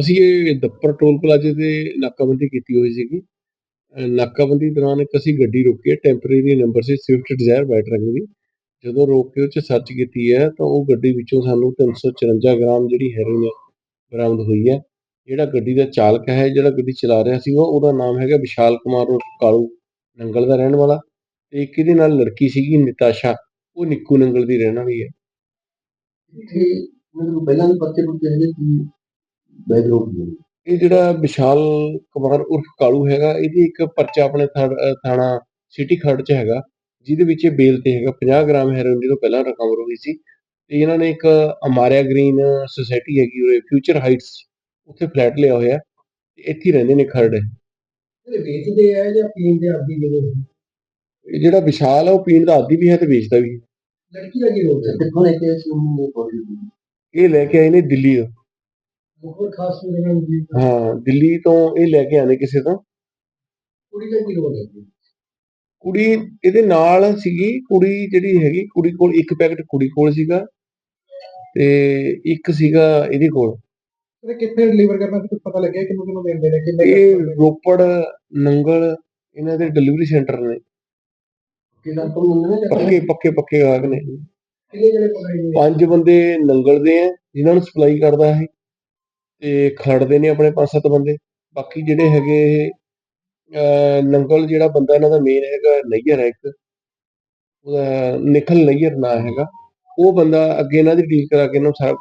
ਅਸੀਂ ਇਹ ਦੱਪਰ ਟੋਲ ਪਲਾਜ਼ੇ ਤੇ ਨਾਕਾਬੰਦੀ ਕੀਤੀ ਹੋਈ ਸੀਗੀ। ਨਾਕਾਬੰਦੀ ਦੌਰਾਨ ਇੱਕ ਅਸੀਂ ਗੱਡੀ ਰੋਕੀ ਹੈ, ਟੈਂਪਰੇਰੀ ਨੰਬਰ ਸੀ, ਸਵਿਫਟ ਡਿਜ਼ਾਇਰ ਵਾਈਟ ਰੰਗ ਦੀ। ਜਦੋਂ ਰੋਕ ਕੇ ਉਹ 'ਚ ਸਰਚ ਕੀਤੀ ਹੈ, ਤਾਂ ਉਹ ਗੱਡੀ ਵਿੱਚੋਂ ਸਾਨੂੰ 354 ਗ੍ਰਾਮ ਜਿਹੜੀ ਹੈਰੋਇਨ ਬਰਾਮਦ ਹੋਈ ਹੈ। ਜਿਹੜਾ ਗੱਡੀ ਦਾ ਚਾਲਕ ਹੈ, ਜਿਹੜਾ ਗੱਡੀ ਚਲਾ ਰਿਹਾ ਸੀ, ਉਹ ਉਹਦਾ ਨਾਮ ਹੈਗਾ ਵਿਸ਼ਾਲ ਕੁਮਾਰ ਉਰਫ ਕਾਲੂ ਨੰਗਲ ਦਾ ਰਹਿਣ ਵਾਲਾ ਤੇ ਇੱਕ ਇਹਦੇ ਨਾਲ ਲੜਕੀ ਸੀਗੀ, ਨਿਤਾਸ਼ਾ। ਉਹ ਨਿੱਕੂ ਨੰਗਲ ਦੀ ਰਹਿਣ ਵਾਲੀ ਹੈ। ਇੱਥੇ ਪਹਿਲਾਂ ਵੀ ਪਰਚੇ ਪੁੱਤੇ ਹੈਗੇ ਕਿ ਬੈਕਗ੍ਰਾਉਂਡ ਇਹ ਜਿਹੜਾ ਵਿਸ਼ਾਲ ਕੁਮਾਰ ਉਰਫ ਕਾਲੂ ਹੈਗਾ ਇਹਦੀ ਇੱਕ ਪਰਚਾ ਆਪਣੇ ਥਾਣ- ਸਿਟੀ ਖਰੜ ਚ ਹੈਗਾ ਜਿਹਦੇ ਵਿੱਚ ਇਹ ਬੇਲ ਤੇ ਹੈਗਾ। 50 ਗ੍ਰਾਮ ਹੈਰੋਇਨ ਜਿਹੜਾ ਪਹਿਲਾਂ ਰਿਕਵਰ ਹੋਈ ਸੀ ਤੇ ਇਹਨਾਂ ਨੇ ਇੱਕ ਅਮਾਰਿਆ ਗ੍ਰੀਨ ਸੁਸਾਇਟੀ ਹੈਗੀ ਉਰੇ ਫਿਊਚਰ ਹਾਈਟਸ ਉੱਥੇ ਫਲੈਟ ਲਿਆ ਹੋਇਆ ਤੇ ਇੱਥੇ ਰਹਿੰਦੇ ਨੇ ਖਰੜ। ਇਹ ਵੇਚਦੇ ਆ ਜਾਂ ਪੀਣ ਦੇ ਆਦੀ ਜਦੋਂ ਇਹ ਜਿਹੜਾ ਵਿਸ਼ਾਲ ਉਹ ਪੀਣ ਦਾ ਆਦੀ ਵੀ ਹੈ ਤੇ ਵੇਚਦਾ ਵੀ ਹੈ। ਲੜਕੀ ਦਾ ਕੀ ਰੋਲ ਹੈ? ਕਿੱਥੋਂ ਲੈ ਕੇ ਇਸ ਨੂੰ? ਇਹ ਲੈ ਕੇ ਆਏ ਨੇ ਦਿੱਲੀ ਤੋਂ। ਬਹੁਤ ਖਾਸ ਹਾਂ ਦਿੱਲੀ ਤੋਂ ਇਹ ਲੈ ਕੇ ਆਨੇ ਕਿਸੇ ਤੋਂ? ਕੁੜੀ ਦਾ ਕੀ ਰੋਲ ਹੈ ਕੁੜੀ ਇਹਦੇ ਨਾਲ ਸੀਗੀ ਕੁੜੀ ਜਿਹੜੀ ਹੈਗੀ ਕੁੜੀ ਕੋਲ ਇੱਕ ਪੈਕਟ ਕੁੜੀ ਕੋਲ ਸੀਗਾ ਤੇ ਇੱਕ ਸੀਗਾ ਇਹਦੇ ਕੋਲ। ਕਿੱਥੇ ਡਿਲੀਵਰ ਕਰਨਾ ਕੁਝ ਪਤਾ ਲੱਗਿਆ ਕਿ ਮੈਨੂੰ ਦਿੰਦੇ ਨੇ ਕਿੰਨੇ ਇਹ ਰੋਪੜ ਨੰਗਲ ਇਹਨਾਂ ਦੇ ਡਿਲੀਵਰੀ ਸੈਂਟਰ ਨੇ। ਕਿੰਨਾ ਤੋਂ ਮੰਗਦੇ ਨੇ ਪੱਕੇ ਪੱਕੇ ਪੱਕੇ ਗਾਹਕ ਨੇ। ਕਿੰਨੇ ਜਿਹੜੇ ਪੰਜ ਬੰਦੇ ਨੰਗਲ ਦੇ ਆ ਜਿਨ੍ਹਾਂ ਨੂੰ ਸਪਲਾਈ ਕਰਦਾ ਇਹ। ਤੇ ਖੜਦੇ ਨੇ ਆਪਣੇ ਪੰਜ ਸੱਤ ਬੰਦੇ। ਬਾਕੀ ਜਿਹੜੇ ਹੈਗੇ ਅਹ, ਨੰਗਲ ਜਿਹੜਾ ਬੰਦਾ ਇਹਨਾਂ ਦਾ ਮੇਨ ਹੈਗਾ ਨਈਅਰ ਹੈ ਇੱਕ। ਉਹਦਾ, ਨਿਖਲ ਨਈਅਰ ਨਾਂ ਹੈਗਾ। ਉਹ ਬੰਦਾ ਅੱਗੇ ਇਹਨਾਂ ਦੀ ਡੀਲ ਕਰਾ ਕੇ ਇਹਨਾਂ ਨੂੰ ਸਾਰਾ